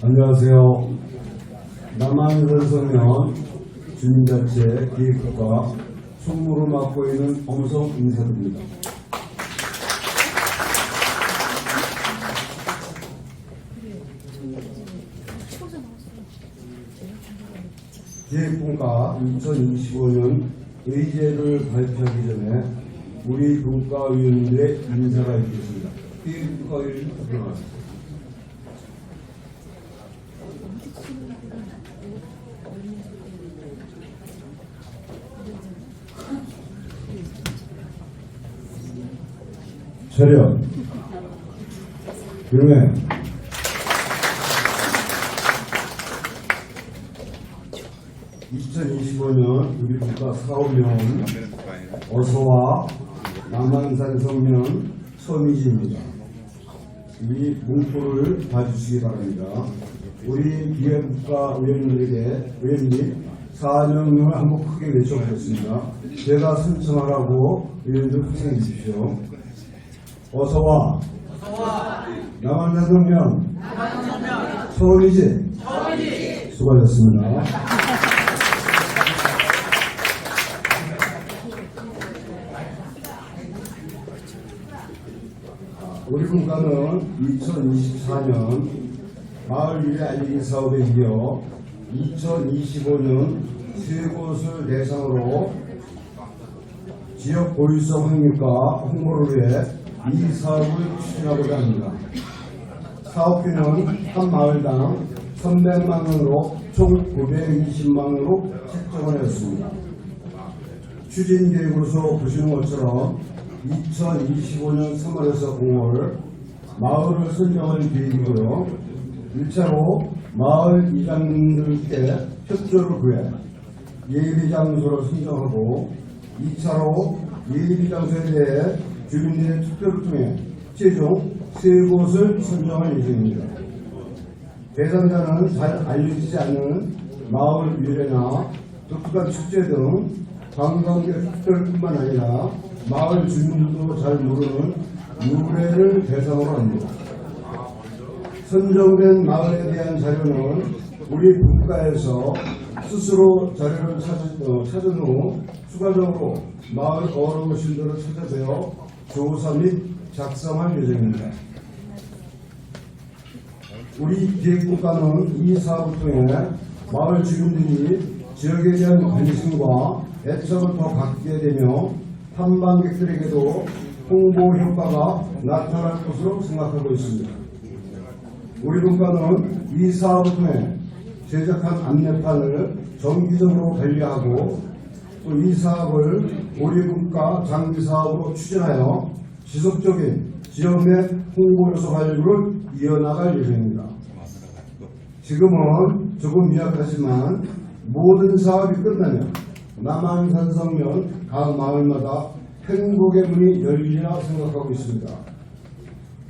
안녕하세요. 남한산성면 주민자치 기획과 총무를 맡고 있는 엄성 인사드립니다. 기획분과 2025년 의제를 발표하기 전에 우리 분과위원들의 인사가 있겠습니다. 기획분과위원 들어가겠습니다. 차렷. 그러면 2025년 우리 국가 사업명 어서와 남한산 성면 서미지입니다. 이 문구를 봐주시기 바랍니다. 우리 기획국가 의원님에게 의원님 사명을 한번 크게 외쳐보겠습니다. 제가 선청하라고 의원들 확인해 주십시오. 어서와 남한산 성면 서울이지 수고하셨습니다. 우리 국가는 2024년 마을 미래 알리기 사업에 이어 2025년 세 곳을 대상으로 지역 고유성 확립과 홍보를 위해 이 사업을 추진하고자 합니다. 사업비는 한 마을당 300만 원으로 총 920만 원으로 책정하였습니다. 추진 계획으로서 보시는 것처럼 2025년 3월에서 5월 마을을 선정할 계획이고요. 1차로 마을 이장님들께 협조를 구해 예비 장소를 선정하고 2차로 예비 장소에 대해 주민들의 투표를 통해 최종 세 곳을 선정할 예정입니다. 대상자는 잘 알려지지 않는 마을 유래나 독특한 축제 등 관광객들뿐만 아니라 마을 주민들도 잘 모르는 유래를 대상으로 합니다. 선정된 마을에 대한 자료는 우리 국가에서 스스로 자료를 찾은, 어, 찾은 후 추가적으로 마을 어르신들을 찾아뵈어 조사 및 작성할 예정입니다. 우리 기획국가는 이 사업을 통해 마을 주민들이 지역에 대한 관심과 애착을 더 갖게 되며 탐방객들에게도 홍보 효과가 나타날 것으로 생각하고 있습니다. 우리 국가는 이 사업을 통해 제작한 안내판을 정기적으로 관리하고 또 이 사업을 우리 국가 장기 사업으로 추진하여 지속적인 지역 내 홍보 요소 관리를 이어나갈 예정입니다. 지금은 조금 미약하지만 모든 사업이 끝나면 남한산 성면 각 마을마다 행복의 문이 열리리라 생각하고 있습니다.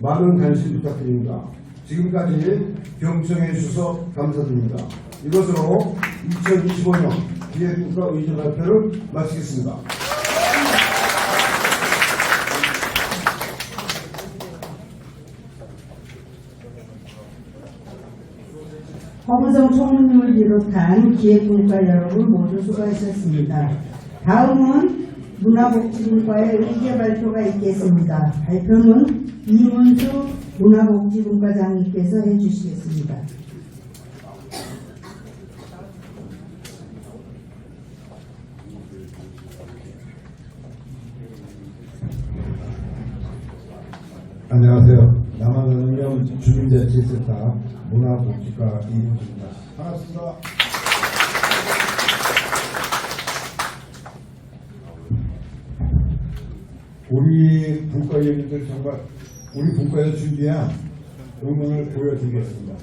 많은 관심 부탁드립니다. 지금까지 경청해 주셔서 감사드립니다. 이것으로 2025년 기획국가 의제 발표를 마치겠습니다. 허무성 총무님을 비롯한 기획분과 여러분 모두 수고하셨습니다. 다음은 문화복지분과의 의제 발표가 있겠습니다. 발표는 이문수 문화복지분과장님께서 해주시겠습니다. 안녕하세요. 강명 주민자치센터 문화복지과 이호준입니다. 반갑습니다. 우리 분과 의원님들 정말 우리 국가에서 준비한 응원을 보여드리겠습니다.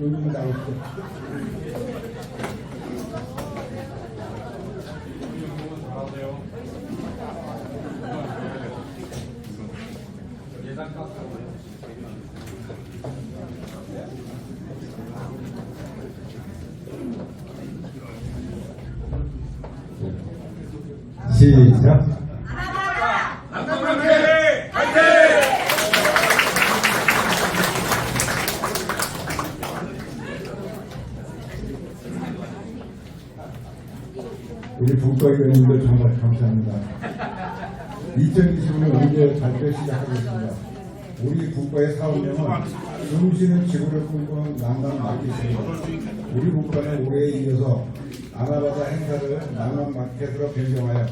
응원 나오시죠. 예상 깎아 시작. 우리 국가위원님들 정말 감사합니다. 2025년 문제 발표 시작하겠습니다. 우리 국가의 사업령은 숨쉬는 지구를 꿈꾸는 낭만 마켓입니다. 우리 국가는 올해에 이어서 아나바다 행사를 낭만 마켓으로 변경하여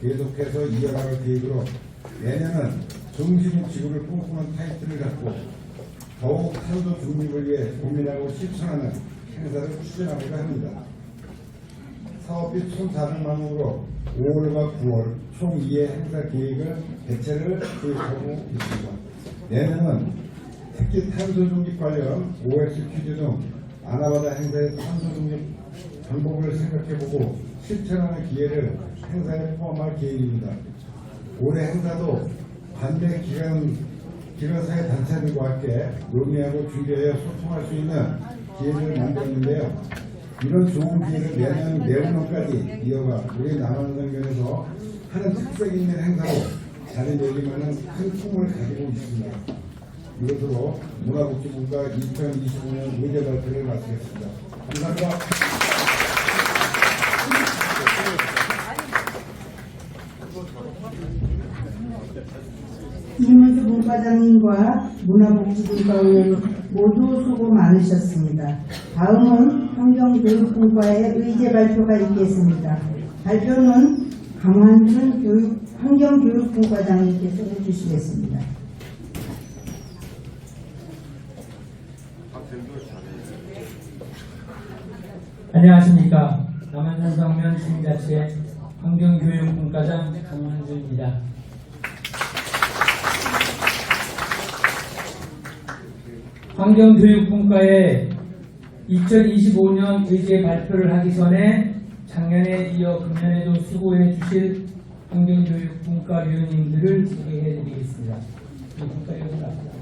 계속해서 이어갈 계획으로 내년은 숨쉬는 지구를 꿈꾸는 타이틀을 갖고 더욱 탄소 중립을 위해 고민하고 실천하는 행사를 추진하고자 합니다. 사업비 1,400만 원으로 5월과 9월 총 2회 행사 계획을 대체를 계획하고 있습니다. 내년은 특히 탄소 중립 관련 OX 퀴즈 등 아나바다 행사의 탄소 중립 방법을 생각해보고 실천하는 기회를 행사에 포함할 계획입니다. 올해 행사도 반대 기관 기관사회 단체들과 함께 논의하고 준비하여 소통할 수 있는 기회를 만들었는데요. 이런 좋은 기회를 내년 내후년까지 이어가 우리 남한성견에서 하는 특색 있는 행사로 자리매김하는 큰 꿈을 가지고 있습니다. 이것으로 문화복지부가 2025년 의제 발표를 마치겠습니다. 감사합니다. 이문수 문과장님과 문화복지분과의원 모두 수고 많으셨습니다. 다음은 환경교육분과의 의제 발표가 있겠습니다. 발표는 강환준 교육, 환경교육분과장님께서 해주시겠습니다. 안녕하십니까. 남한산성면 시민자치회 환경교육분과장 강원주입니다. 환경교육분과의 2025년 의제 발표를 하기 전에 작년에 이어 금년에도 수고해 주실 환경교육분과 위원님들을 소개해 드리겠습니다. 이 분과 위원들 앞으로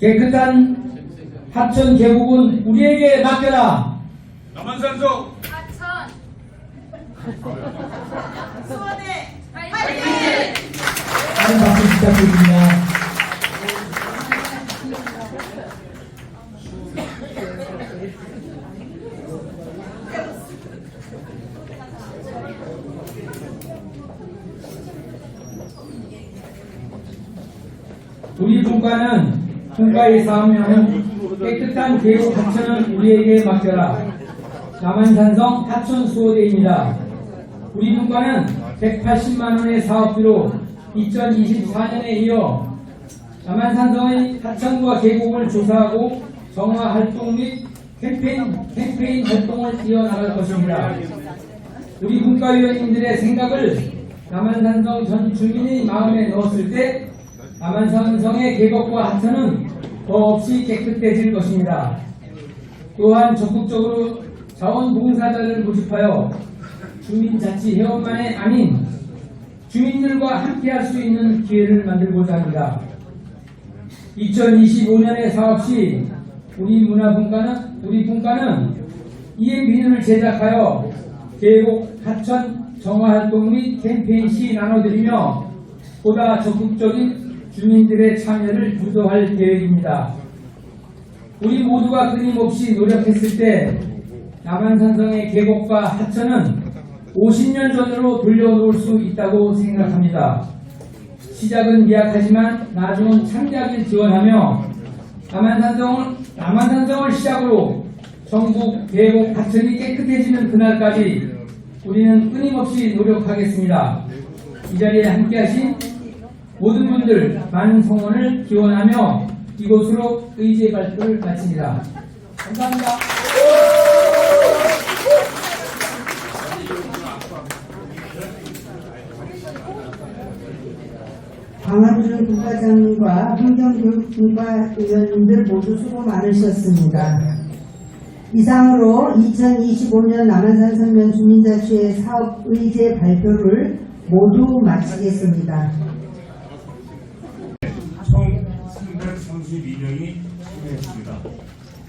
깨끗한 하천 계곡은 우리에게 맡겨라. 남한산성 하천 수원의 화이팅! 많은 박수 부탁드립니다. 우리 분과는 분과의 사업명은 깨끗한 계곡 하천은 우리에게 맡겨라. 남한산성 하천 수호대입니다. 우리 분과는 180만 원의 사업비로 2024년에 이어 남한산성의 하천과 계곡을 조사하고 정화 활동 및 캠페인, 캠페인 활동을 이어나갈 것입니다. 우리 분과위원님들의 생각을 남한산성 전 주민의 마음에 넣었을 때 남한산성의 계곡과 하천은 더없이 깨끗해질 것입니다. 또한 적극적으로 자원봉사자를 모집하여 주민자치회원만이 아닌 주민들과 함께할 수 있는 기회를 만들고자 합니다. 2025년의 사업 시 우리 문화분과는 우리 분과는 EMB를 제작하여 계곡 하천 정화 활동 및 캠페인 시 나눠드리며 보다 적극적인 주민들의 참여를 유도할 계획입니다. 우리 모두가 끊임없이 노력했을 때 남한산성의 계곡과 하천은 50년 전으로 돌려놓을 수 있다고 생각합니다. 시작은 미약하지만 나중은 창작을 지원하며 남한산성을, 남한산성을 시작으로 전국 계곡 하천이 깨끗해지는 그날까지 우리는 끊임없이 노력하겠습니다. 이 자리에 함께하신 모든 분들 많은 성원을 기원하며 이곳으로 의제 발표를 마칩니다. 감사합니다. 강하준 국과장님과 환경교육분과 의원님들 모두 수고 많으셨습니다. 이상으로 2025년 남한산 선면 주민자치회 사업 의제 발표를 모두 마치겠습니다. 332명이 참여했습니다.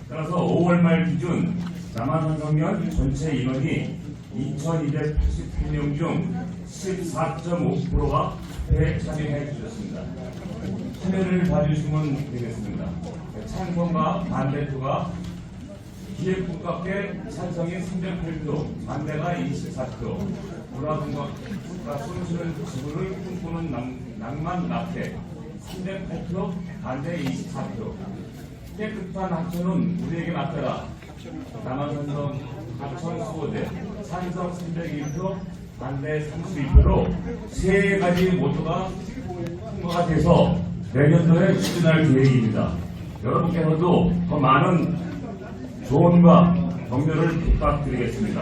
따라서 5월 말 기준 남한산성면 전체 인원이 2,288명 중 14.5%가 회 참여해 주셨습니다. 참여를 봐주시면 되겠습니다. 찬성과 반대표가 기획국가께 찬성이 308표, 반대가 24표, 문화분과가 쏘시는 지구를 꿈꾸는 낭, 낭만 낙태 308표, 반대 24표. 깨끗한 하천은 우리에게 맡겨라. 남한산성 하천 수호대 찬성 302표, 반대 32표로 세 가지 모두가 통과가 돼서 내년도에 추진할 계획입니다. 여러분께서도 더 많은 조언과 격려를 부탁드리겠습니다.